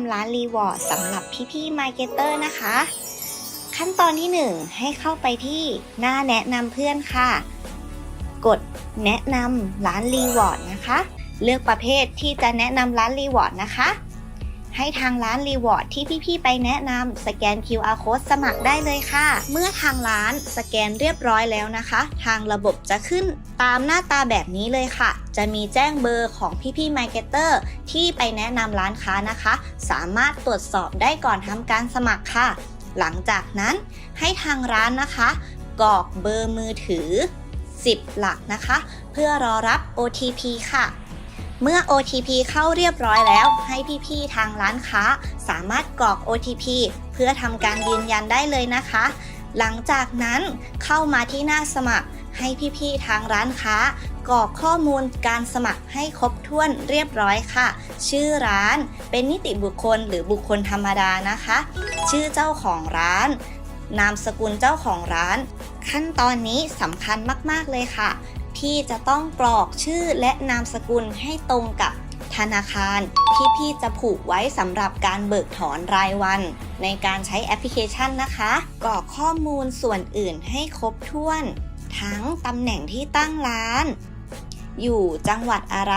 ำร้านรีวอร์ดสำหรับพี่ๆมาร์เก็ตเตอร์นะคะ ขั้นตอนที่ 1 ให้เข้าไปที่หน้าแนะนำเพื่อนค่ะ กดแนะนำร้านรีวอร์ดนะคะ เลือกประเภทที่จะแนะนำร้านรีวอร์ดนะคะ ให้ทางร้านรีวอร์ดที่พี่ๆไปแนะนำสแกน QR code สมัครได้เลยค่ะ เมื่อทางร้านสแกนเรียบร้อยแล้วนะคะ ทางระบบจะขึ้นตามหน้าตาแบบนี้เลยค่ะ จะมีแจ้งเบอร์ของพี่ๆมาร์เก็ตเตอร์ที่ไปแนะนำร้านค้านะคะ สามารถตรวจสอบได้ก่อนทำการสมัครค่ะ หลังจากนั้นให้ทางร้านนะคะ กรอกเบอร์มือถือ 10 หลักนะคะ เพื่อรอรับ OTP ค่ะ เมื่อ OTP เข้าเรียบร้อยแล้ว ให้พี่ๆทางร้านค้า สามารถกรอก OTP เพื่อทำการยืนยันได้เลยนะคะ หลังจากนั้นเข้ามาที่หน้าสมัคร ให้พี่ๆทางร้านค้ากรอกข้อมูลการสมัครให้ครบถ้วนเรียบร้อยค่ะ ชื่อร้านเป็นนิติบุคคลหรือบุคคลธรรมดานะคะ ชื่อเจ้าของร้าน นามสกุลเจ้าของร้าน ขั้นตอนนี้สำคัญมากๆเลยค่ะ พี่จะต้องกรอกชื่อและนามสกุลให้ตรงกับธนาคารที่พี่จะผูกไว้สำหรับการเบิกถอนรายวัน ในการใช้แอปพลิเคชันนะคะ กรอกข้อมูลส่วนอื่นให้ครบถ้วน ทั้งตำแหน่งที่ตั้งร้าน อยู่จังหวัดอะไร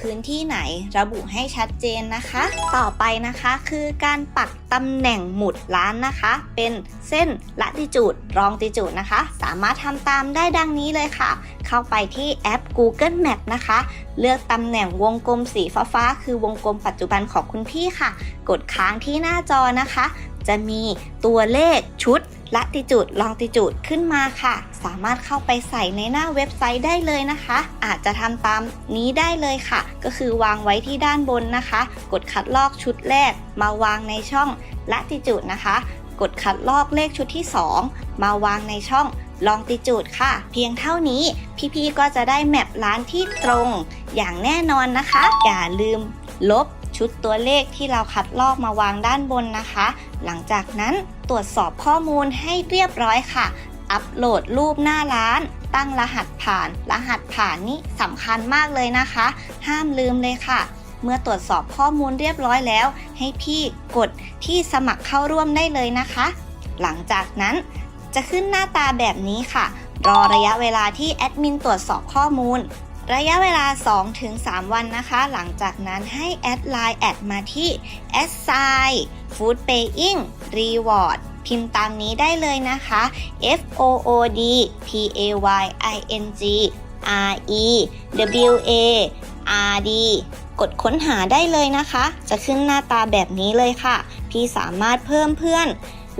พื้นที่ไหนระบุให้ชัดเจนนะคะ ต่อไปนะคะคือการปักตำแหน่งหมุดร้านนะคะ เป็นเส้นละติจูดรองติจูดนะคะ สามารถทำตามได้ดังนี้เลยค่ะ เข้าไปที่แอป Google Map นะคะ เลือกตำแหน่งวงกลมสีฟ้าๆคือวงกลมปัจจุบันของคุณพี่ค่ะ กดค้างที่หน้าจอนะคะ จะมีตัวเลขชุด ละติจูดลองติจูดขึ้นมาค่ะ สามารถเข้าไปใส่ในหน้าเว็บไซต์ได้เลยนะคะ อาจจะทำตามนี้ได้เลยค่ะ ก็คือวางไว้ที่ด้านบนนะคะ กดคัดลอกชุดแรก มาวางในช่องละติจูดนะคะ กดคัดลอกเลขชุดที่ 2 มาวางในช่องลองติจูดค่ะ เพียงเท่านี้พี่ๆก็จะได้แมปร้านที่ตรงอย่างแน่นอนนะคะ อย่าลืมลบ ชุดตัวเลขที่เราคัดลอกมาวางด้านบนนะคะ หลังจากนั้นตรวจสอบข้อมูลให้เรียบร้อยค่ะ อัปโหลดรูปหน้าร้าน ตั้งรหัสผ่าน รหัสผ่านนี่สำคัญมากเลยนะคะ ห้ามลืมเลยค่ะ เมื่อตรวจสอบข้อมูลเรียบร้อยแล้ว ให้พี่กดที่สมัครเข้าร่วมได้เลยนะคะ หลังจากนั้นจะขึ้นหน้าตาแบบนี้ค่ะ รอระยะเวลาที่แอดมินตรวจสอบข้อมูล ระยะเวลา 2-3 วันนะคะ หลังจากนั้นให้แอดไลน์แอดมาที่ a s s i Food Paying Reward พิมพ์ตามนี้ได้เลยนะคะ F O O D P A Y I N G R E W A R D กดค้นหาได้เลยนะคะ จะขึ้นหน้าตาแบบนี้เลยค่ะ พี่สามารถเพิ่มเพื่อน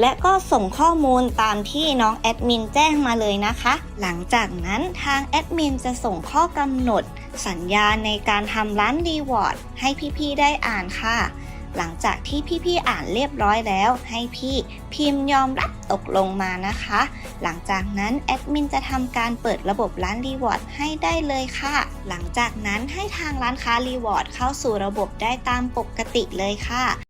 และก็ส่งข้อมูลตามที่น้องแอดมินแจ้งมาเลยนะคะ หลังจากนั้นทางแอดมินจะส่งข้อกำหนด สัญญาในการทำร้านรีวอร์ดให้พี่ๆได้อ่านค่ะ หลังจากที่พี่ๆอ่านเรียบร้อยแล้ว ให้พี่พิมพ์ยอมรับตกลงมานะคะ หลังจากนั้นแอดมินจะทำการเปิดระบบร้านรีวอร์ดให้ได้เลยค่ะ หลังจากนั้นให้ทางร้านค้ารีวอร์ดเข้าสู่ระบบได้ตามปกติเลยค่ะ